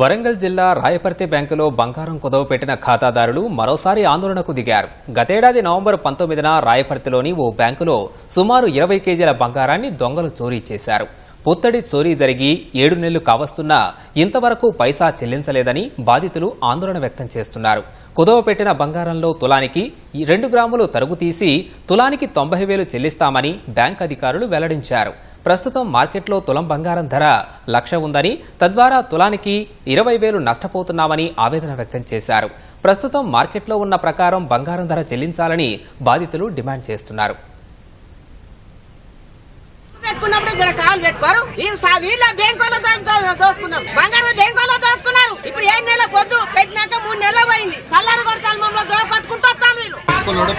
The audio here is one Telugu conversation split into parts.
వరంగల్ జిల్లా రాయపర్తి బ్యాంకులో బంగారం కుదవ పెట్టిన ఖాతాదారులు మరోసారి ఆందోళనకు దిగారు. గతేడాది నవంబర్ పంతొమ్మిదిన రాయపర్తిలోని ఓ బ్యాంకులో సుమారు ఇరవై కేజీల బంగారాన్ని దొంగలు చోరీ చేశారు. పుత్తడి చోరీ జరిగి ఏడు నెలలు కావస్తున్నా ఇంతవరకు పైసా చెల్లించలేదని బాధితులు ఆందోళన వ్యక్తం చేస్తున్నారు. కుదవ పెట్టిన బంగారంలో తులానికి ఈ రెండు గ్రాములు తరుగు తీసి తులానికి తొంభై వేలు చెల్లిస్తామని బ్యాంక్ అధికారులు వెల్లడించారు. ప్రస్తుతం మార్కెట్లో తులం బంగారం ధర లక్ష ఉందని తద్వారా తులానికి ఇరవై వేలు నష్టపోతున్నామని ఆవేదన వ్యక్తం చేశారు. ప్రస్తుతం మార్కెట్లో ఉన్న ప్రకారం బంగారం ధర చెల్లించాలని బాధితులు డిమాండ్ చేస్తున్నారు. పెట్టుకున్నప్పుడు ఇక్కడ కాలు పెట్టుకోరు. వీళ్ళ బ్యాంక్ బంగారం బ్యాంక్ వాళ్ళ దోసుకున్నారు. ఇప్పుడు ఏడు నెలల పొద్దు పెట్టినాక మూడు నెలలు పోయింది. చల్లారు కొడతాను మమ్మల్ని దో కట్టుకుంటూ వస్తాను వీళ్ళు.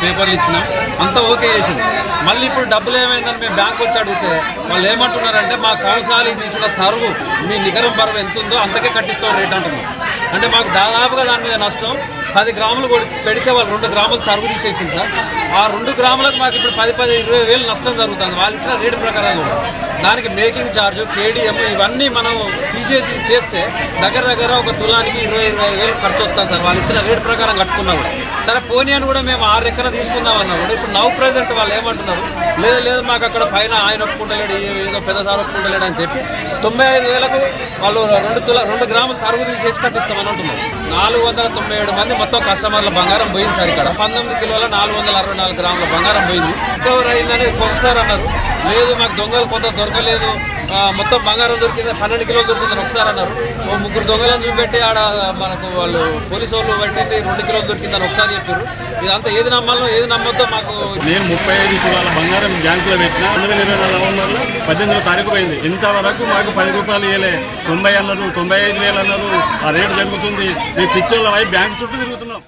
పేపర్లు ఇచ్చినాం. అంతా ఓకే చేసింది. మళ్ళీ ఇప్పుడు డబ్బులు ఏమైందని మేము బ్యాంక్ వచ్చి అడిగితే వాళ్ళు ఏమంటున్నారంటే మా కౌసాలు ఇది ఇచ్చిన తరువు మీ నికరం బరువు ఎంత ఉందో అంతకే కట్టిస్తాం రేట్ అంటున్నాం అంటే మాకు దాదాపుగా దాని మీద నష్టం. పది గ్రాములు కొడి- పెడితే వాళ్ళు రెండు గ్రాములు తరుగు తీసేసింది సార్. ఆ రెండు గ్రాములకు మాకు ఇప్పుడు పది పది ఇరవై వేలు నష్టం జరుగుతుంది. వాళ్ళు ఇచ్చిన రేటు ప్రకారం కూడా దానికి మేకింగ్ ఛార్జ్ కేడిఎం ఇవన్నీ మనం తీసేసి చేస్తే దగ్గర దగ్గర ఒక తులానికి ఇరవై ఇరవై వేలు ఖర్చు వస్తుంది సార్. వాళ్ళు ఇచ్చిన రేటు ప్రకారం కట్టుకున్నా. కూడా సరే పోనీ అని కూడా మేము ఆరు ఎక్కడ తీసుకుందాం అన్నారు ఇప్పుడు నవ్ ప్రెజెంట్ వాళ్ళు ఏమంటున్నారు? లేదు లేదు మాకు అక్కడ పైన ఆయన ఒప్పుకుంటలేడు ఏదో పెద్ద సార్ ఒప్పుకుంటలేడు అని చెప్పి తొంభై ఐదు వేలకు వాళ్ళు రెండు తుల రెండు గ్రాములు తరుగుదల చేసి కట్టిస్తామని అంటున్నారు. నాలుగు వందల తొంభై ఏడు మంది మొత్తం కస్టమర్ల బంగారం పోయింది సార్ ఇక్కడ. పంతొమ్మిది కిలోల నాలుగు వందల అరవై నాలుగు గ్రాముల బంగారం పోయింది. రికవర్ అయిందనేది ఒకసారి అన్నారు. లేదు మాకు దొంగలు కొంత దొరకలేదు. మొత్తం బంగారం దొరికింది పన్నెండు కిలోలు దొరికిందని ఒకసారి అన్నారు. ఓ ముగ్గురు దొంగలను చూపెట్టి ఆడ మనకు వాళ్ళు పోలీసు వాళ్ళు పెట్టింది రెండు కిలోలు దొరికిందని ఒకసారి చెప్పారు ఇదంతా ఏది నమ్మాలో ఏది నమ్మొద్దో మాకు నేను ముప్పై ఐదు కిలోల బంగారం బ్యాంకులో పెట్టిన రెండు వేల ఇరవై నాలుగు నవంబర్లో తారీఖు పోయింది. ఇంతవరకు మాకు పది రూపాయలు ఇవ్వలే తొంభై అన్నారు తొంభై ఐదు వేలు అన్నారు. ఆ రేటు జరుగుతుంది. పిక్చర్లో వైపు బ్యాంకు చుట్టూ తిరుగుతున్నాం.